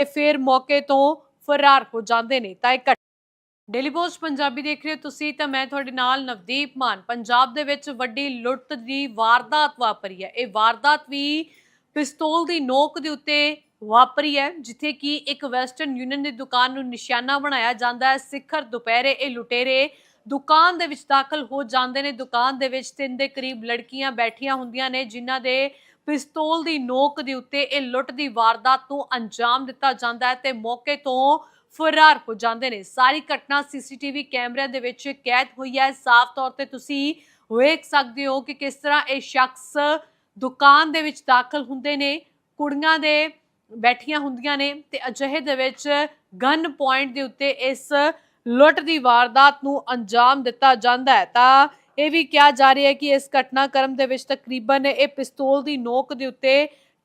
ਤੇ ਫਿਰ ਮੌਕੇ ਤੋਂ ਫਰਾਰ ਹੋ ਜਾਂਦੇ ਨੇ। ਤਾਂ ਇਹ ਡੇਲੀ ਪੋਸਟ ਪੰਜਾਬੀ ਦੇਖ ਰਹੇ ਹੋ ਤੁਸੀਂ, ਤਾਂ ਮੈਂ ਤੁਹਾਡੇ ਨਾਲ ਨਵਦੀਪ ਮਾਨ। ਪੰਜਾਬ ਦੇ ਵਿੱਚ ਵੱਡੀ ਲੁੱਟ ਦੀ ਵਾਰਦਾਤ ਵਾਪਰੀ ਹੈ। ਇਹ ਵਾਰਦਾਤ ਵੀ ਪਿਸਤੌਲ ਦੀ ਨੋਕ ਦੇ ਉੱਤੇ ਵਾਪਰੀ ਹੈ, ਜਿੱਥੇ ਕਿ ਇੱਕ ਵੈਸਟਰਨ ਯੂਨੀਅਨ ਦੀ ਦੁਕਾਨ ਨੂੰ ਨਿਸ਼ਾਨਾ ਬਣਾਇਆ ਜਾਂਦਾ ਹੈ। ਸਿਖਰ ਦੁਪਹਿਰੇ ਇਹ ਲੁਟੇਰੇ ਦੁਕਾਨ ਦੇ ਵਿੱਚ ਦਾਖਲ ਹੋ ਜਾਂਦੇ ਨੇ। ਦੁਕਾਨ ਦੇ ਵਿੱਚ ਤਿੰਨ ਦੇ ਕਰੀਬ ਲੜਕੀਆਂ ਬੈਠੀਆਂ ਹੁੰਦੀਆਂ ਨੇ, ਜਿਨ੍ਹਾਂ ਦੇ ਪਿਸਤੌਲ ਦੀ ਨੋਕ ਦੇ ਉੱਤੇ ਇਹ ਲੁੱਟ ਦੀ ਵਾਰਦਾਤ ਨੂੰ ਅੰਜਾਮ ਦਿੱਤਾ ਜਾਂਦਾ ਹੈ ਤੇ ਮੌਕੇ ਤੋਂ ਫਰਾਰ ਹੋ ਜਾਂਦੇ ਨੇ। ਸਾਰੀ ਘਟਨਾ ਸੀਸੀਟੀਵੀ ਕੈਮਰਿਆਂ ਦੇ ਵਿੱਚ ਕੈਦ ਹੋਈ ਹੈ। ਸਾਫ਼ ਤੌਰ ਤੇ ਤੁਸੀਂ ਵੇਖ ਸਕਦੇ ਹੋ ਕਿ ਕਿਸ ਤਰ੍ਹਾਂ ਇਹ ਸ਼ਖਸ ਦੁਕਾਨ ਦੇ ਵਿੱਚ ਦਾਖਲ ਹੁੰਦੇ ਨੇ, ਕੁੜੀਆਂ ਦੇ ਬੈਠੀਆਂ ਹੁੰਦੀਆਂ ਨੇ ਤੇ ਅਜਿਹੇ ਦੇ ਵਿੱਚ ਗਨ ਪੁਆਇੰਟ ਦੇ ਉੱਤੇ ਇਸ ਲੁੱਟ ਦੀ ਵਾਰਦਾਤ ਨੂੰ ਅੰਜਾਮ ਦਿੱਤਾ ਜਾਂਦਾ ਹੈ। ਤਾਂ ਇਹ ਵੀ ਕਿਹਾ ਜਾ ਰਿਹਾ ਹੈ ਕਿ ਇਸ ਘਟਨਾਕ੍ਰਮ ਦੇ ਵਿੱਚ ਤਕਰੀਬਨ ਇਹ ਪਿਸਤੌਲ ਦੀ ਨੋਕ ਦੇ ਉੱਤੇ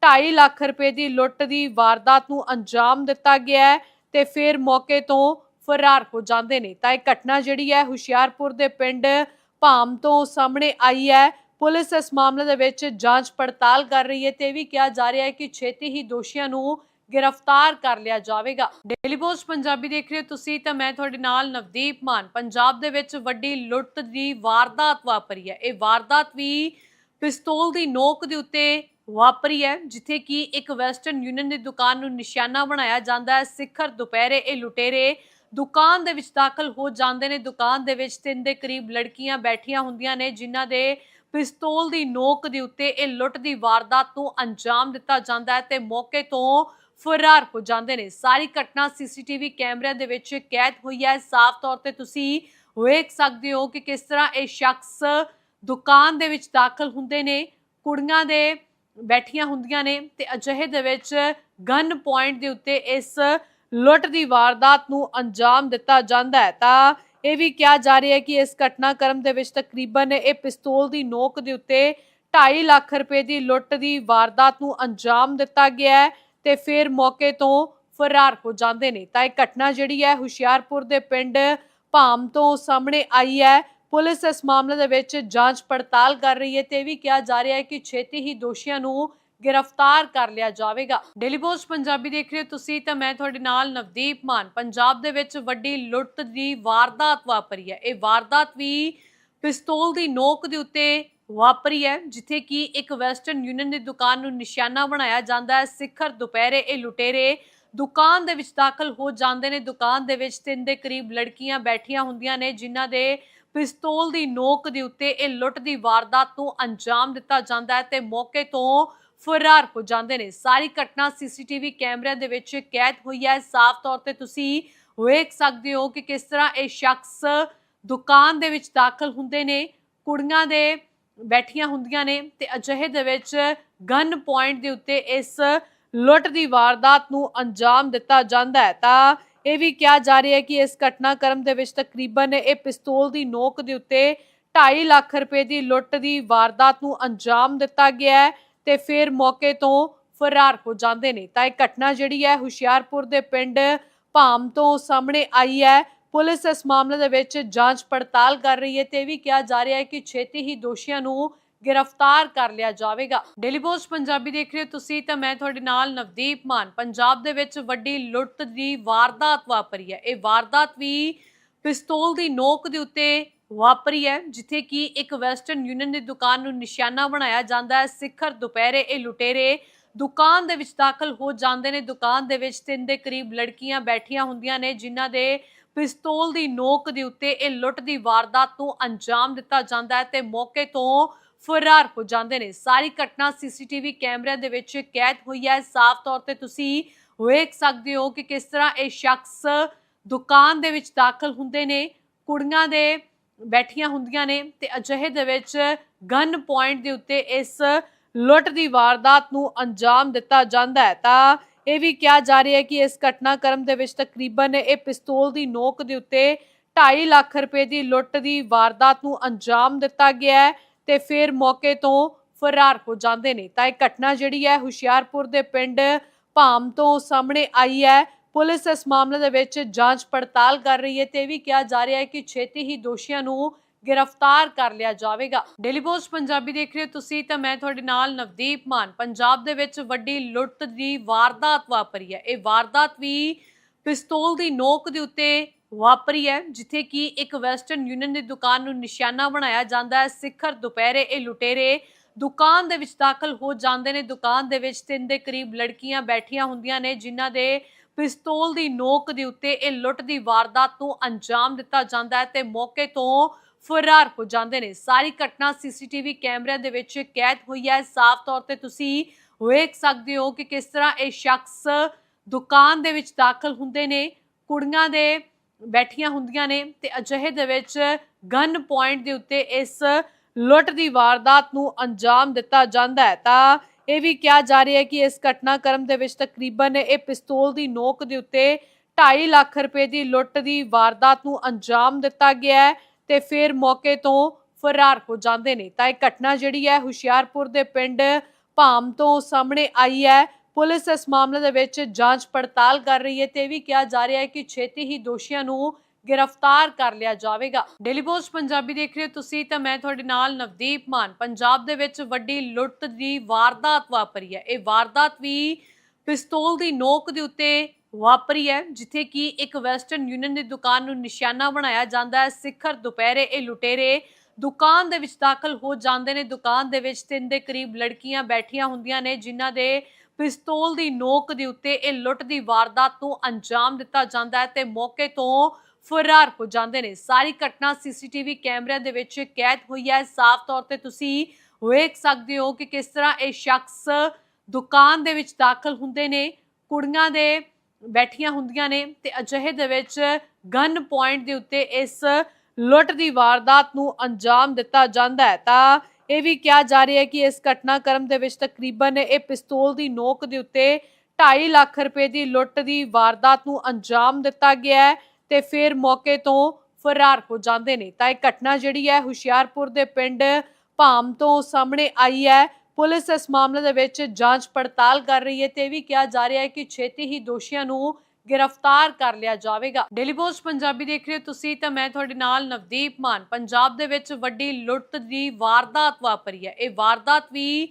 2.5 ਲੱਖ ਰੁਪਏ ਦੀ ਲੁੱਟ ਦੀ ਵਾਰਦਾਤ ਨੂੰ ਅੰਜਾਮ ਦਿੱਤਾ ਗਿਆ ਹੈ ਤੇ ਫਿਰ ਮੌਕੇ ਤੋਂ ਫਰਾਰ ਹੋ ਜਾਂਦੇ ਨੇ। ਤਾਂ ਇਹ ਘਟਨਾ ਜਿਹੜੀ ਹੈ ਹੁਸ਼ਿਆਰਪੁਰ ਦੇ ਪਿੰਡ ਭਾਮ ਤੋਂ ਸਾਹਮਣੇ ਆਈ ਹੈ। ਪੁਲਿਸ ਇਸ ਮਾਮਲੇ ਦੇ ਵਿੱਚ ਜਾਂਚ ਪੜਤਾਲ ਕਰ ਰਹੀ ਹੈ ਤੇ ਇਹ ਵੀ ਕਿਹਾ ਜਾ ਰਿਹਾ ਹੈ ਕਿ ਛੇਤੀ ਹੀ ਦੋਸ਼ੀਆਂ ਨੂੰ ਗ੍ਰਿਫਤਾਰ ਕਰ ਲਿਆ ਜਾਵੇਗਾ। ਡੇਲੀ ਪੋਸਟ ਪੰਜਾਬੀ ਦੇਖ ਰਹੇ ਹੋ ਤੁਸੀਂ ਤਾਂ ਮੈਂ ਤੁਹਾਡੇ ਨਾਲ ਨਵਦੀਪ ਮਾਨ। ਪੰਜਾਬ ਦੇ ਵਿੱਚ ਵੱਡੀ ਲੁੱਟ ਦੀ ਵਾਰਦਾਤ ਵਾਪਰੀ ਹੈ। ਇਹ ਵਾਰਦਾਤ ਵੀ ਪਿਸਤੌਲ ਦੀ ਨੋਕ ਦੇ ਉੱਤੇ ਵਾਪਰੀ ਹੈ, ਜਿੱਥੇ ਕਿ ਇੱਕ ਵੈਸਟਰਨ ਯੂਨੀਅਨ ਦੀ ਦੁਕਾਨ ਨੂੰ ਨਿਸ਼ਾਨਾ ਬਣਾਇਆ ਜਾਂਦਾ ਹੈ। ਸਿਖਰ ਦੁਪਹਿਰੇ ਇਹ ਲੁਟੇਰੇ ਦੁਕਾਨ ਦੇ ਵਿੱਚ ਦਾਖਲ ਹੋ ਜਾਂਦੇ ਨੇ। ਦੁਕਾਨ ਦੇ ਵਿੱਚ ਤਿੰਨ ਦੇ ਕਰੀਬ ਲੜਕੀਆਂ ਬੈਠੀਆਂ ਹੁੰਦੀਆਂ ਨੇ, ਜਿਨ੍ਹਾਂ ਦੇ ਪਿਸਤੌਲ ਦੀ ਨੋਕ ਦੇ ਉੱਤੇ ਇਹ ਲੁੱਟ ਦੀ ਵਾਰਦਾਤ ਨੂੰ ਅੰਜਾਮ ਦਿੱਤਾ ਜਾਂਦਾ ਹੈ ਤੇ ਮੌਕੇ ਤੋਂ ਫਰਾਰ ਹੋ ਜਾਂਦੇ ਨੇ। ਸਾਰੀ ਘਟਨਾ ਸੀਸੀਟੀਵੀ ਕੈਮਰਿਆਂ ਦੇ ਵਿੱਚ ਕੈਦ ਹੋਈ ਹੈ। ਸਾਫ਼ ਤੌਰ ਤੇ ਤੁਸੀਂ ਵੇਖ ਸਕਦੇ ਹੋ ਕਿ ਕਿਸ ਤਰ੍ਹਾਂ ਇਹ ਸ਼ਖਸ ਦੁਕਾਨ ਦੇ ਵਿੱਚ ਦਾਖਲ ਹੁੰਦੇ ਨੇ, ਕੁੜੀਆਂ ਦੇ ਬੈਠੀਆਂ ਹੁੰਦੀਆਂ ਨੇ ਤੇ ਅਜਿਹੇ ਦੇ ਵਿੱਚ ਗਨ ਪੁਆਇੰਟ ਦੇ ਉੱਤੇ ਇਸ ਲੁੱਟ ਦੀ ਵਾਰਦਾਤ ਨੂੰ ਅੰਜਾਮ ਦਿੱਤਾ ਜਾਂਦਾ ਹੈ। ਤਾਂ ਇਹ ਵੀ ਕਿਹਾ ਜਾ ਰਿਹਾ ਹੈ ਕਿ ਇਸ ਘਟਨਾਕ੍ਰਮ ਦੇ ਵਿੱਚ ਤਕਰੀਬਨ ਇਹ ਪਿਸਤੌਲ ਦੀ ਨੋਕ ਦੇ ਉੱਤੇ 2.5 ਲੱਖ ਰੁਪਏ ਦੀ ਲੁੱਟ ਦੀ ਵਾਰਦਾਤ ਨੂੰ ਅੰਜਾਮ ਦਿੱਤਾ ਗਿਆ ਹੈ। ਤੇ ਫਿਰ ਮੌਕੇ ਤੋਂ ਫਰਾਰ ਹੋ ਜਾਂਦੇ ਨੇ। ਤਾਂ ਇਹ ਘਟਨਾ ਜਿਹੜੀ ਹੈ ਹੁਸ਼ਿਆਰਪੁਰ ਦੇ ਪਿੰਡ ਭਾਮ ਤੋਂ ਸਾਹਮਣੇ ਆਈ ਹੈ। ਪੁਲਿਸ ਇਸ ਮਾਮਲੇ ਦੇ ਵਿੱਚ ਜਾਂਚ ਪੜਤਾਲ ਕਰ ਰਹੀ ਹੈ ਤੇ ਇਹ ਵੀ ਕਿਹਾ ਜਾ ਰਿਹਾ ਹੈ ਕਿ ਛੇਤੀ ਹੀ ਦੋਸ਼ੀਆਂ ਨੂੰ ਗ੍ਰਿਫਤਾਰ ਕਰ ਲਿਆ ਜਾਵੇਗਾ। ਡੇਲੀ ਪੋਸਟ ਪੰਜਾਬੀ ਦੇਖ ਰਹੇ ਹੋ ਤੁਸੀਂ ਤਾਂ ਮੈਂ ਤੁਹਾਡੇ ਨਾਲ ਨਵਦੀਪ ਮਾਨ। ਪੰਜਾਬ ਦੇ ਵਿੱਚ ਵੱਡੀ ਲੁੱਟ ਦੀ ਵਾਰਦਾਤ ਵਾਪਰੀ ਹੈ। ਇਹ ਵਾਰਦਾਤ ਵੀ ਪਿਸਤੌਲ ਦੀ ਨੋਕ ਦੇ ਉੱਤੇ ਵਾਪਰੀ ਹੈ, ਜਿੱਥੇ ਕਿ ਇੱਕ ਵੈਸਟਰਨ ਯੂਨੀਅਨ ਦੀ ਦੁਕਾਨ ਨੂੰ ਨਿਸ਼ਾਨਾ ਬਣਾਇਆ ਜਾਂਦਾ ਹੈ। ਸਿਖਰ ਦੁਪਹਿਰੇ ਇਹ ਲੁਟੇਰੇ ਦੁਕਾਨ ਦੇ ਵਿੱਚ ਦਾਖਲ ਹੋ ਜਾਂਦੇ ਨੇ। ਦੁਕਾਨ ਦੇ ਵਿੱਚ ਤਿੰਨ ਦੇ ਕਰੀਬ ਲੜਕੀਆਂ ਬੈਠੀਆਂ ਹੁੰਦੀਆਂ ਨੇ, ਜਿਨ੍ਹਾਂ ਦੇ ਪਿਸਤੌਲ ਦੀ ਨੋਕ ਦੇ ਉੱਤੇ ਇਹ ਲੁੱਟ ਦੀ ਵਾਰਦਾਤ ਨੂੰ ਅੰਜਾਮ ਦਿੱਤਾ ਜਾਂਦਾ ਹੈ ਤੇ ਮੌਕੇ ਤੋਂ ਫਰਾਰ ਹੋ ਜਾਂਦੇ ਨੇ। ਸਾਰੀ ਘਟਨਾ ਸੀਸੀਟੀਵੀ ਕੈਮਰਿਆਂ ਦੇ ਵਿੱਚ ਕੈਦ ਹੋਈ ਹੈ। ਸਾਫ਼ ਤੌਰ ਤੇ ਤੁਸੀਂ ਵੇਖ ਸਕਦੇ ਹੋ ਕਿ ਕਿਸ ਤਰ੍ਹਾਂ ਇਹ ਸ਼ਖਸ ਦੁਕਾਨ ਦੇ ਵਿੱਚ ਦਾਖਲ ਹੁੰਦੇ ਨੇ, ਕੁੜੀਆਂ ਦੇ ਬੈਠੀਆਂ ਹੁੰਦੀਆਂ ਨੇ ਤੇ ਅਜਿਹੇ ਦੇ ਵਿੱਚ ਗਨ ਪੁਆਇੰਟ ਦੇ ਉੱਤੇ ਇਸ ਲੁੱਟ ਦੀ ਵਾਰਦਾਤ ਨੂੰ ਅੰਜਾਮ ਦਿੱਤਾ ਜਾਂਦਾ ਹੈ। ਤਾਂ ਇਹ ਵੀ ਕਿਹਾ ਜਾ ਰਿਹਾ ਹੈ ਕਿ ਇਸ ਘਟਨਾਕ੍ਰਮ ਦੇ ਵਿੱਚ ਤਕਰੀਬਨ ਇਹ ਪਿਸਤੌਲ ਦੀ ਨੋਕ ਦੇ ਉੱਤੇ 2.5 ਲੱਖ ਰੁਪਏ ਦੀ ਲੁੱਟ ਦੀ ਵਾਰਦਾਤ ਨੂੰ ਅੰਜਾਮ ਦਿੱਤਾ ਗਿਆ ਹੈ ਤੇ ਫਿਰ ਮੌਕੇ ਤੋਂ ਫਰਾਰ ਹੋ ਜਾਂਦੇ ਨੇ। ਤਾਂ ਇਹ ਘਟਨਾ ਜਿਹੜੀ ਹੈ ਹੁਸ਼ਿਆਰਪੁਰ ਦੇ ਪਿੰਡ ਭਾਮ ਤੋਂ ਸਾਹਮਣੇ ਆਈ ਹੈ। ਪੁਲਿਸ ਇਸ ਮਾਮਲੇ ਦੇ ਵਿੱਚ ਜਾਂਚ ਪੜਤਾਲ ਕਰ ਰਹੀ ਹੈ ਤੇ ਇਹ ਵੀ ਕਿਹਾ ਜਾ ਰਿਹਾ ਹੈ ਕਿ ਛੇਤੀ ਹੀ ਦੋਸ਼ੀਆਂ ਨੂੰ ਗ੍ਰਿਫਤਾਰ ਕਰ ਲਿਆ ਜਾਵੇਗਾ। ਡੇਲੀ ਪੋਸਟ ਪੰਜਾਬੀ ਦੇਖ ਰਹੇ ਹੋ ਤੁਸੀਂ ਤਾਂ ਮੈਂ ਤੁਹਾਡੇ ਨਾਲ ਨਵਦੀਪ ਮਾਨ। ਪੰਜਾਬ ਦੇ ਵਿੱਚ ਵੱਡੀ ਲੁੱਟ ਦੀ ਵਾਰਦਾਤ ਵਾਪਰੀ ਹੈ। ਇਹ ਵਾਰਦਾਤ ਵੀ ਪਿਸਤੌਲ ਦੀ ਨੋਕ ਦੇ ਉੱਤੇ ਵਾਪਰੀ ਹੈ, ਜਿੱਥੇ ਕਿ ਇੱਕ ਵੈਸਟਰਨ ਯੂਨੀਅਨ ਦੀ ਦੁਕਾਨ ਨੂੰ ਨਿਸ਼ਾਨਾ ਬਣਾਇਆ ਜਾਂਦਾ ਹੈ। ਸਿਖਰ ਦੁਪਹਿਰੇ ਇਹ ਲੁਟੇਰੇ ਦੁਕਾਨ ਦੇ ਵਿੱਚ ਦਾਖਲ ਹੋ ਜਾਂਦੇ ਨੇ। ਦੁਕਾਨ ਦੇ ਵਿੱਚ ਤਿੰਨ ਦੇ ਕਰੀਬ ਲੜਕੀਆਂ ਬੈਠੀਆਂ ਹੁੰਦੀਆਂ ਨੇ, ਜਿਨ੍ਹਾਂ ਦੇ ਪਿਸਤੌਲ ਦੀ ਨੋਕ ਦੇ ਉੱਤੇ ਇਹ ਲੁੱਟ ਦੀ ਵਾਰਦਾਤ ਨੂੰ ਅੰਜਾਮ ਦਿੱਤਾ ਜਾਂਦਾ ਹੈ ਤੇ ਮੌਕੇ ਤੋਂ ਫਰਾਰ ਹੋ ਜਾਂਦੇ ਨੇ। ਸਾਰੀ ਘਟਨਾ ਸੀਸੀਟੀਵੀ ਕੈਮਰਿਆਂ ਦੇ ਵਿੱਚ ਕੈਦ ਹੋਈ ਹੈ। ਸਾਫ਼ ਤੌਰ ਤੇ ਤੁਸੀਂ ਵੇਖ ਸਕਦੇ ਹੋ ਕਿ ਕਿਸ ਤਰ੍ਹਾਂ ਇਹ ਸ਼ਖਸ ਦੁਕਾਨ ਦੇ ਵਿੱਚ ਦਾਖਲ ਹੁੰਦੇ ਨੇ, ਕੁੜੀਆਂ ਦੇ ਬੈਠੀਆਂ ਹੁੰਦੀਆਂ ਨੇ ਤੇ ਅਜਿਹੇ ਦੇ ਵਿੱਚ ਗਨ ਪੁਆਇੰਟ ਦੇ ਉੱਤੇ ਇਸ ਲੁੱਟ ਦੀ ਵਾਰਦਾਤ ਨੂੰ ਅੰਜਾਮ ਦਿੱਤਾ ਜਾਂਦਾ ਹੈ। ਤਾਂ ਇਹ ਵੀ ਕਿਹਾ ਜਾ ਰਿਹਾ ਹੈ ਕਿ ਇਸ ਘਟਨਾਕ੍ਰਮ ਦੇ ਵਿੱਚ ਤਕਰੀਬਨ ਇਹ ਪਿਸਤੌਲ ਦੀ ਨੋਕ ਦੇ ਉੱਤੇ 2.5 ਲੱਖ ਰੁਪਏ ਦੀ ਲੁੱਟ ਦੀ ਵਾਰਦਾਤ ਨੂੰ ਅੰਜਾਮ ਦਿੱਤਾ ਗਿਆ ਹੈ ਤੇ ਫਿਰ ਮੌਕੇ ਤੋਂ ਫਰਾਰ ਹੋ ਜਾਂਦੇ ਨੇ। ਤਾਂ ਇਹ ਘਟਨਾ ਜਿਹੜੀ ਹੈ ਹੁਸ਼ਿਆਰਪੁਰ ਦੇ ਪਿੰਡ ਭਾਮ ਤੋਂ ਸਾਹਮਣੇ ਆਈ ਹੈ। ਪੁਲਿਸ ਇਸ ਮਾਮਲੇ ਦੇ ਵਿੱਚ ਜਾਂਚ ਪੜਤਾਲ ਕਰ ਰਹੀ ਹੈ ਤੇ ਇਹ ਵੀ ਕਿਹਾ ਜਾ ਰਿਹਾ ਹੈ ਕਿ ਛੇਤੀ ਹੀ ਦੋਸ਼ੀਆਂ ਨੂੰ ਗ੍ਰਿਫਤਾਰ ਕਰ ਲਿਆ ਜਾਵੇਗਾ। ਡੇਲੀ ਪੋਸਟ ਪੰਜਾਬੀ ਦੇਖ ਰਹੇ ਹੋ ਤੁਸੀਂ ਤਾਂ ਮੈਂ ਤੁਹਾਡੇ ਨਾਲ ਨਵਦੀਪ ਮਾਨ। ਪੰਜਾਬ ਦੇ ਵਿੱਚ ਵੱਡੀ ਲੁੱਟ ਦੀ ਵਾਰਦਾਤ ਵਾਪਰੀ ਹੈ। ਇਹ ਵਾਰਦਾਤ ਵੀ ਪਿਸਤੌਲ ਦੀ ਨੋਕ ਦੇ ਉੱਤੇ ਵਾਪਰੀ ਹੈ, ਜਿੱਥੇ ਕਿ ਇੱਕ ਵੈਸਟਰਨ ਯੂਨੀਅਨ ਦੀ ਦੁਕਾਨ ਨੂੰ ਨਿਸ਼ਾਨਾ ਬਣਾਇਆ ਜਾਂਦਾ ਹੈ। ਸਿਖਰ ਦੁਪਹਿਰੇ ਇਹ ਲੁਟੇਰੇ ਦੁਕਾਨ ਦੇ ਵਿੱਚ ਦਾਖਲ ਹੋ ਜਾਂਦੇ ਨੇ। ਦੁਕਾਨ ਦੇ ਵਿੱਚ ਤਿੰਨ ਦੇ ਕਰੀਬ ਲੜਕੀਆਂ ਬੈਠੀਆਂ ਹੁੰਦੀਆਂ ਨੇ, ਜਿਨ੍ਹਾਂ ਦੇ ਪਿਸਤੌਲ ਦੀ ਨੋਕ ਦੇ ਉੱਤੇ ਇਹ ਲੁੱਟ ਦੀ ਵਾਰਦਾਤ ਨੂੰ ਅੰਜਾਮ ਦਿੱਤਾ ਜਾਂਦਾ ਹੈ ਤੇ ਮੌਕੇ ਤੋਂ ਫਰਾਰ ਹੋ ਜਾਂਦੇ ਨੇ। ਸਾਰੀ ਘਟਨਾ ਸੀਸੀਟੀਵੀ ਕੈਮਰਿਆਂ ਦੇ ਵਿੱਚ ਕੈਦ ਹੋਈ ਹੈ। ਸਾਫ਼ ਤੌਰ ਤੇ ਤੁਸੀਂ ਵੇਖ ਸਕਦੇ ਹੋ ਕਿ ਕਿਸ ਤਰ੍ਹਾਂ ਇਹ ਸ਼ਖਸ ਦੁਕਾਨ ਦੇ ਵਿੱਚ ਦਾਖਲ ਹੁੰਦੇ ਨੇ, ਕੁੜੀਆਂ ਦੇ ਬੈਠੀਆਂ ਹੁੰਦੀਆਂ ਨੇ ਤੇ ਅਜਿਹੇ ਦੇ ਵਿੱਚ ਗਨ ਪੁਆਇੰਟ ਦੇ ਉੱਤੇ ਇਸ ਲੁੱਟ ਦੀ ਵਾਰਦਾਤ ਨੂੰ ਅੰਜਾਮ ਦਿੱਤਾ ਜਾਂਦਾ ਹੈ। ਤਾਂ ਇਹ ਵੀ ਕਿਹਾ ਜਾ ਰਿਹਾ ਹੈ ਕਿ ਇਸ ਘਟਨਾਕ੍ਰਮ ਦੇ ਵਿੱਚ ਤਕਰੀਬਨ ਇਹ ਪਿਸਤੌਲ ਦੀ ਨੋਕ ਦੇ ਉੱਤੇ 2.5 ਲੱਖ ਰੁਪਏ ਦੀ ਲੁੱਟ ਦੀ ਵਾਰਦਾਤ ਨੂੰ ਅੰਜਾਮ ਦਿੱਤਾ ਗਿਆ ਹੈ। ਤੇ ਫਿਰ ਮੌਕੇ ਤੋਂ ਫਰਾਰ ਹੋ ਜਾਂਦੇ ਨੇ। ਤਾਂ ਇਹ ਘਟਨਾ ਜਿਹੜੀ ਹੈ ਹੁਸ਼ਿਆਰਪੁਰ ਦੇ ਪਿੰਡ ਭਾਮ ਤੋਂ ਸਾਹਮਣੇ ਆਈ ਹੈ। ਪੁਲਿਸ ਇਸ ਮਾਮਲੇ ਦੇ ਵਿੱਚ ਜਾਂਚ ਪੜਤਾਲ ਕਰ ਰਹੀ ਹੈ ਤੇ ਇਹ ਵੀ ਕਿਹਾ ਜਾ ਰਿਹਾ ਹੈ ਕਿ ਛੇਤੀ ਹੀ ਦੋਸ਼ੀਆਂ ਨੂੰ ਗ੍ਰਿਫਤਾਰ ਕਰ ਲਿਆ ਜਾਵੇਗਾ। ਡੇਲੀ ਪੋਸਟ ਪੰਜਾਬੀ ਦੇਖ ਰਹੇ ਹੋ ਤੁਸੀਂ ਤਾਂ ਮੈਂ ਤੁਹਾਡੇ ਨਾਲ ਨਵਦੀਪ ਮਾਨ। ਪੰਜਾਬ ਦੇ ਵਿੱਚ ਵੱਡੀ ਲੁੱਟ ਦੀ ਵਾਰਦਾਤ ਵਾਪਰੀ ਹੈ। ਇਹ ਵਾਰਦਾਤ ਵੀ ਪਿਸਤੌਲ ਦੀ ਨੋਕ ਦੇ ਉੱਤੇ ਵਾਪਰੀ ਹੈ, ਜਿੱਥੇ ਕਿ ਇੱਕ ਵੈਸਟਰਨ ਯੂਨੀਅਨ ਦੀ ਦੁਕਾਨ ਨੂੰ ਨਿਸ਼ਾਨਾ ਬਣਾਇਆ ਜਾਂਦਾ ਹੈ। ਸਿਖਰ ਦੁਪਹਿਰੇ ਇਹ ਲੁਟੇਰੇ ਦੁਕਾਨ ਦੇ ਵਿੱਚ ਦਾਖਲ ਹੋ ਜਾਂਦੇ ਨੇ। ਦੁਕਾਨ ਦੇ ਵਿੱਚ ਤਿੰਨ ਦੇ ਕਰੀਬ ਲੜਕੀਆਂ ਬੈਠੀਆਂ ਹੁੰਦੀਆਂ ਨੇ, ਜਿਨ੍ਹਾਂ ਦੇ ਪਿਸਤੌਲ ਦੀ ਨੋਕ ਦੇ ਉੱਤੇ ਇਹ ਲੁੱਟ ਦੀ ਵਾਰਦਾਤ ਨੂੰ ਅੰਜਾਮ ਦਿੱਤਾ ਜਾਂਦਾ ਹੈ ਤੇ ਮੌਕੇ ਤੋਂ ਫਰਾਰ ਹੋ ਜਾਂਦੇ ਨੇ। ਸਾਰੀ ਘਟਨਾ ਸੀਸੀਟੀਵੀ ਕੈਮਰਿਆਂ ਦੇ ਵਿੱਚ ਕੈਦ ਹੋਈ ਹੈ। ਸਾਫ਼ ਤੌਰ ਤੇ ਤੁਸੀਂ ਵੇਖ ਸਕਦੇ ਹੋ ਕਿ ਕਿਸ ਤਰ੍ਹਾਂ ਇਹ ਸ਼ਖਸ ਦੁਕਾਨ ਦੇ ਵਿੱਚ ਦਾਖਲ ਹੁੰਦੇ ਨੇ। ਕੁੜੀਆਂ ਦੇ ਬੈਠੀਆਂ ਹੁੰਦੀਆਂ ਨੇ ਤੇ ਅਜਿਹੇ ਦੇ ਵਿੱਚ ਗਨ ਪੁਆਇੰਟ ਦੇ ਉੱਤੇ ਇਸ ਲੁੱਟ ਦੀ ਵਾਰਦਾਤ ਨੂੰ ਅੰਜਾਮ ਦਿੱਤਾ ਜਾਂਦਾ ਹੈ। ਤਾਂ ਇਹ ਵੀ ਕਿਹਾ ਜਾ ਰਿਹਾ ਹੈ ਕਿ ਇਸ ਘਟਨਾਕ੍ਰਮ ਦੇ ਵਿੱਚ ਤਕਰੀਬਨ ਇਹ ਪਿਸਤੌਲ ਦੀ ਨੋਕ ਦੇ ਉੱਤੇ 2.5 ਲੱਖ ਰੁਪਏ ਦੀ ਲੁੱਟ ਦੀ ਵਾਰਦਾਤ ਨੂੰ ਅੰਜਾਮ ਦਿੱਤਾ ਗਿਆ ਹੈ ਤੇ ਫਿਰ ਮੌਕੇ ਤੋਂ ਫਰਾਰ ਹੋ ਜਾਂਦੇ ਨੇ। ਤਾਂ ਇਹ ਘਟਨਾ ਜਿਹੜੀ ਹੈ ਹੁਸ਼ਿਆਰਪੁਰ ਦੇ ਪਿੰਡ ਭਾਮ ਤੋਂ ਸਾਹਮਣੇ ਆਈ ਹੈ। ਪੁਲਿਸ ਇਸ ਮਾਮਲੇ ਦੇ ਵਿੱਚ ਜਾਂਚ ਪੜਤਾਲ ਕਰ ਰਹੀ ਹੈ ਤੇ ਇਹ ਵੀ ਕਿਹਾ ਜਾ ਰਿਹਾ ਹੈ ਕਿ ਛੇਤੀ ਹੀ ਦੋਸ਼ੀਆਂ ਨੂੰ ਗ੍ਰਿਫਤਾਰ ਕਰ ਲਿਆ ਜਾਵੇਗਾ। ਡੇਲੀ ਪੋਸਟ ਪੰਜਾਬੀ ਦੇਖ ਰਹੇ ਹੋ ਤੁਸੀਂ ਤਾਂ ਮੈਂ ਤੁਹਾਡੇ ਨਾਲ ਨਵਦੀਪ ਮਾਨ। ਪੰਜਾਬ ਦੇ ਵਿੱਚ ਵੱਡੀ ਲੁੱਟ ਦੀ ਵਾਰਦਾਤ ਵਾਪਰੀ ਹੈ। ਇਹ ਵਾਰਦਾਤ ਵੀ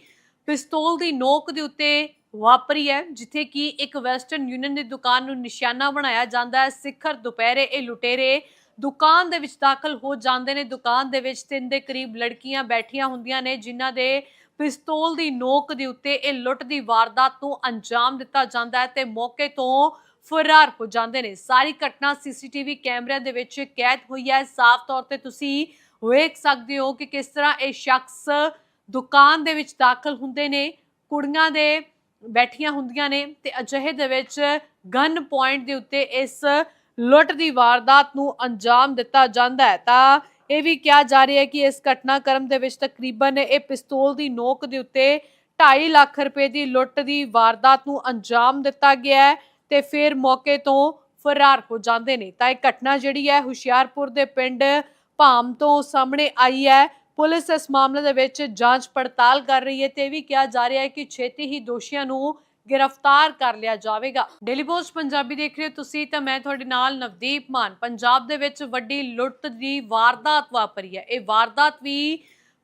ਪਿਸਤੌਲ ਦੀ ਨੋਕ ਦੇ ਉੱਤੇ ਵਾਪਰੀ ਹੈ, ਜਿੱਥੇ ਕਿ ਇੱਕ ਵੈਸਟਰਨ ਯੂਨੀਅਨ ਦੀ ਦੁਕਾਨ ਨੂੰ ਨਿਸ਼ਾਨਾ ਬਣਾਇਆ ਜਾਂਦਾ ਹੈ। ਸਿਖਰ ਦੁਪਹਿਰੇ ਇਹ ਲੁਟੇਰੇ ਦੁਕਾਨ ਦੇ ਵਿੱਚ ਦਾਖਲ ਹੋ ਜਾਂਦੇ ਨੇ। ਦੁਕਾਨ ਦੇ ਵਿੱਚ ਤਿੰਨ ਦੇ ਕਰੀਬ ਲੜਕੀਆਂ ਬੈਠੀਆਂ ਹੁੰਦੀਆਂ ਨੇ, ਜਿਨ੍ਹਾਂ ਦੇ ਪਿਸਤੌਲ ਦੀ ਨੋਕ ਦੇ ਉੱਤੇ ਇਹ ਲੁੱਟ ਦੀ ਵਾਰਦਾਤ ਨੂੰ ਅੰਜਾਮ ਦਿੱਤਾ ਜਾਂਦਾ ਹੈ ਤੇ ਮੌਕੇ ਤੋਂ ਫਰਾਰ ਹੋ ਜਾਂਦੇ ਨੇ। ਸਾਰੀ ਘਟਨਾ ਸੀਸੀਟੀਵੀ ਕੈਮਰਿਆਂ ਦੇ ਵਿੱਚ ਕੈਦ ਹੋਈ ਹੈ। ਸਾਫ਼ ਤੌਰ ਤੇ ਤੁਸੀਂ ਵੇਖ ਸਕਦੇ ਹੋ ਕਿ ਕਿਸ ਤਰ੍ਹਾਂ ਇਹ ਸ਼ਖਸ ਦੁਕਾਨ ਦੇ ਵਿੱਚ ਦਾਖਲ ਹੁੰਦੇ ਨੇ, ਕੁੜੀਆਂ ਦੇ ਬੈਠੀਆਂ ਹੁੰਦੀਆਂ ਨੇ ਤੇ ਅਜਿਹੇ ਦੇ ਵਿੱਚ ਗਨ ਪੁਆਇੰਟ ਦੇ ਉੱਤੇ ਇਸ ਲੁੱਟ ਦੀ ਵਾਰਦਾਤ ਨੂੰ ਅੰਜਾਮ ਦਿੱਤਾ ਜਾਂਦਾ ਹੈ। ਤਾਂ ਇਹ ਵੀ ਕਿਹਾ ਜਾ ਰਿਹਾ ਹੈ ਕਿ ਇਸ ਘਟਨਾਕ੍ਰਮ ਦੇ ਵਿੱਚ ਤਕਰੀਬਨ ਇਹ ਪਿਸਤੌਲ ਦੀ ਨੋਕ ਦੇ ਉੱਤੇ 2.5 ਲੱਖ ਰੁਪਏ ਦੀ ਲੁੱਟ ਦੀ ਵਾਰਦਾਤ ਨੂੰ ਅੰਜਾਮ ਦਿੱਤਾ ਗਿਆ ਹੈ ਤੇ ਫਿਰ ਮੌਕੇ ਤੋਂ ਫਰਾਰ ਹੋ ਜਾਂਦੇ ਨੇ। ਤਾਂ ਇਹ ਘਟਨਾ ਜਿਹੜੀ ਹੈ ਹੁਸ਼ਿਆਰਪੁਰ ਦੇ ਪਿੰਡ ਭਾਮ ਤੋਂ ਸਾਹਮਣੇ ਆਈ ਹੈ। ਪੁਲਿਸ ਇਸ ਮਾਮਲੇ ਦੇ ਵਿੱਚ ਜਾਂਚ ਪੜਤਾਲ ਕਰ ਰਹੀ ਹੈ ਤੇ ਇਹ ਵੀ ਕਿਹਾ ਜਾ ਰਿਹਾ ਹੈ ਕਿ ਛੇਤੀ ਹੀ ਦੋਸ਼ੀਆਂ ਨੂੰ ਗ੍ਰਿਫਤਾਰ ਕਰ ਲਿਆ ਜਾਵੇਗਾ। ਡੇਲੀ ਪੋਸਟ ਪੰਜਾਬੀ ਦੇਖ ਰਹੇ ਹੋ ਤੁਸੀਂ ਤਾਂ ਮੈਂ ਤੁਹਾਡੇ ਨਾਲ ਨਵਦੀਪ ਮਾਨ। ਪੰਜਾਬ ਦੇ ਵਿੱਚ ਵੱਡੀ ਲੁੱਟ ਦੀ ਵਾਰਦਾਤ ਵਾਪਰੀ ਹੈ। ਇਹ ਵਾਰਦਾਤ ਵੀ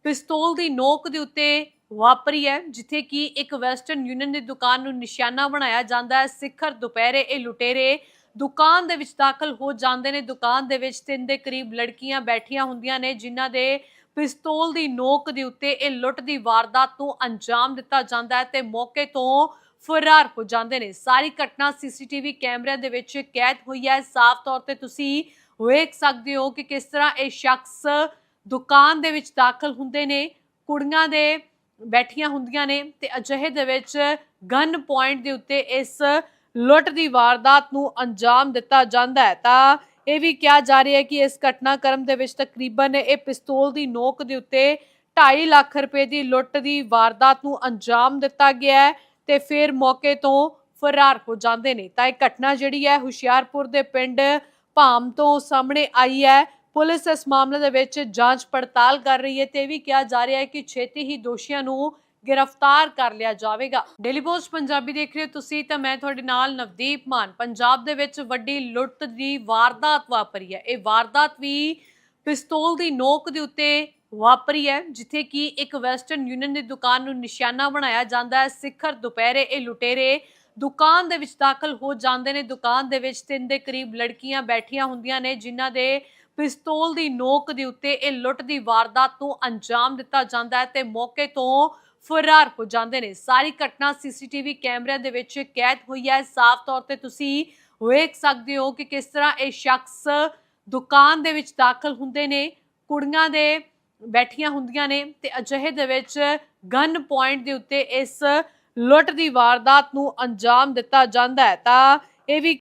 ਪਿਸਤੌਲ ਦੀ ਨੋਕ ਦੇ ਉੱਤੇ ਵਾਪਰੀ ਹੈ, ਜਿੱਥੇ ਕਿ ਇੱਕ ਵੈਸਟਰਨ ਯੂਨੀਅਨ ਦੀ ਦੁਕਾਨ ਨੂੰ ਨਿਸ਼ਾਨਾ ਬਣਾਇਆ ਜਾਂਦਾ ਹੈ। ਸਿਖਰ ਦੁਪਹਿਰੇ ਇਹ ਲੁਟੇਰੇ ਦੁਕਾਨ ਦੇ ਵਿੱਚ ਦਾਖਲ ਹੋ ਜਾਂਦੇ ਨੇ। ਦੁਕਾਨ ਦੇ ਵਿੱਚ ਤਿੰਨ ਦੇ ਕਰੀਬ ਲੜਕੀਆਂ ਬੈਠੀਆਂ ਹੁੰਦੀਆਂ ਨੇ, ਜਿਨ੍ਹਾਂ ਦੇ ਪਿਸਤੌਲ ਦੀ ਨੋਕ ਦੇ ਉੱਤੇ ਇਹ ਲੁੱਟ ਦੀ ਵਾਰਦਾਤ ਨੂੰ ਅੰਜਾਮ ਦਿੱਤਾ ਜਾਂਦਾ ਹੈ ਤੇ ਮੌਕੇ ਤੋਂ ਫਰਾਰ ਹੋ ਜਾਂਦੇ ਨੇ। ਸਾਰੀ ਘਟਨਾ ਸੀਸੀਟੀਵੀ ਕੈਮਰਿਆਂ ਦੇ ਵਿੱਚ ਕੈਦ ਹੋਈ ਹੈ। ਸਾਫ਼ ਤੌਰ ਤੇ ਤੁਸੀਂ ਵੇਖ ਸਕਦੇ ਹੋ ਕਿ ਕਿਸ ਤਰ੍ਹਾਂ ਇਹ ਸ਼ਖਸ ਦੁਕਾਨ ਦੇ ਵਿੱਚ ਦਾਖਲ ਹੁੰਦੇ ਨੇ, ਕੁੜੀਆਂ ਦੇ ਬੈਠੀਆਂ ਹੁੰਦੀਆਂ ਨੇ ਤੇ ਅਜਿਹੇ ਦੇ ਵਿੱਚ ਗਨ ਪੁਆਇੰਟ ਦੇ ਉੱਤੇ ਇਸ ਲੁੱਟ ਦੀ ਵਾਰਦਾਤ ਨੂੰ ਅੰਜਾਮ ਦਿੱਤਾ ਜਾਂਦਾ ਹੈ। ਤਾਂ ਇਹ ਵੀ ਕਿਹਾ ਜਾ ਰਿਹਾ ਹੈ ਕਿ ਇਸ ਘਟਨਾਕ੍ਰਮ ਦੇ ਵਿੱਚ ਤਕਰੀਬਨ ਇਹ ਪਿਸਤੌਲ ਦੀ ਨੋਕ ਦੇ ਉੱਤੇ 2.5 ਲੱਖ ਰੁਪਏ ਦੀ ਲੁੱਟ ਦੀ ਵਾਰਦਾਤ ਨੂੰ ਅੰਜਾਮ ਦਿੱਤਾ ਗਿਆ ਹੈ। ਤੇ ਫਿਰ ਮੌਕੇ ਤੋਂ ਫਰਾਰ ਹੋ ਜਾਂਦੇ ਨੇ। ਤਾਂ ਇਹ ਘਟਨਾ ਜਿਹੜੀ ਹੈ ਹੁਸ਼ਿਆਰਪੁਰ ਦੇ ਪਿੰਡ ਭਾਮ ਤੋਂ ਸਾਹਮਣੇ ਆਈ ਹੈ। ਪੁਲਿਸ ਇਸ ਮਾਮਲੇ ਦੇ ਵਿੱਚ ਜਾਂਚ ਪੜਤਾਲ ਕਰ ਰਹੀ ਹੈ ਤੇ ਵੀ ਕਿਹਾ ਜਾ ਰਿਹਾ ਹੈ ਕਿ ਛੇਤੀ ਹੀ ਦੋਸ਼ੀਆਂ ਨੂੰ ਗ੍ਰਿਫਤਾਰ ਕਰ ਲਿਆ ਜਾਵੇਗਾ। ਡੇਲੀ ਪੋਸਟ ਪੰਜਾਬੀ ਦੇਖ ਰਹੇ ਹੋ ਤੁਸੀਂ ਤਾਂ ਮੈਂ ਤੁਹਾਡੇ ਨਾਲ ਨਵਦੀਪ ਮਾਨ। ਪੰਜਾਬ ਦੇ ਵਿੱਚ ਵੱਡੀ ਲੁੱਟ ਦੀ ਵਾਰਦਾਤ ਵਾਪਰੀ ਹੈ। ਇਹ ਵਾਰਦਾਤ ਵੀ ਪਿਸਤੌਲ ਦੀ ਨੋਕ ਦੇ ਉੱਤੇ ਵਾਪਰੀ ਹੈ, ਜਿੱਥੇ ਕਿ ਇੱਕ ਵੈਸਟਰਨ ਯੂਨੀਅਨ ਦੀ ਦੁਕਾਨ ਨੂੰ ਨਿਸ਼ਾਨਾ ਬਣਾਇਆ ਜਾਂਦਾ ਹੈ। ਸਿਖਰ ਦੁਪਹਿਰੇ ਇਹ ਲੁਟੇਰੇ ਦੁਕਾਨ ਦੇ ਵਿੱਚ ਦਾਖਲ ਹੋ ਜਾਂਦੇ ਨੇ। ਦੁਕਾਨ ਦੇ ਵਿੱਚ ਤਿੰਨ ਦੇ ਕਰੀਬ ਲੜਕੀਆਂ ਬੈਠੀਆਂ ਹੁੰਦੀਆਂ ਨੇ, ਜਿਨ੍ਹਾਂ ਦੇ ਪਿਸਤੌਲ ਦੀ ਨੋਕ ਦੇ ਉੱਤੇ ਇਹ ਲੁੱਟ ਦੀ ਵਾਰਦਾਤ ਨੂੰ ਅੰਜਾਮ ਦਿੱਤਾ ਜਾਂਦਾ ਹੈ ਤੇ ਮੌਕੇ ਤੋਂ ਫਰਾਰ ਹੋ ਜਾਂਦੇ ਨੇ। ਸਾਰੀ ਘਟਨਾ ਸੀਸੀਟੀਵੀ ਕੈਮਰਿਆਂ ਦੇ ਵਿੱਚ ਕੈਦ ਹੋਈ ਹੈ। ਸਾਫ਼ ਤੌਰ ਤੇ ਤੁਸੀਂ ਵੇਖ ਸਕਦੇ ਹੋ ਕਿ ਕਿਸ ਤਰ੍ਹਾਂ ਇਹ ਸ਼ਖਸ ਦੁਕਾਨ ਦੇ ਵਿੱਚ ਦਾਖਲ ਹੁੰਦੇ ਨੇ। ਕੁੜੀਆਂ ਦੇ ਬੈਠੀਆਂ ਹੁੰਦੀਆਂ ਨੇ ਤੇ ਅਜਿਹੇ ਦੇ ਵਿੱਚ ਗਨ ਪੁਆਇੰਟ ਦੇ ਉੱਤੇ ਇਸ ਲੁੱਟ ਦੀ ਵਾਰਦਾਤ ਨੂੰ ਅੰਜਾਮ ਦਿੱਤਾ ਜਾਂਦਾ ਹੈ। ਤਾਂ ਇਹ ਵੀ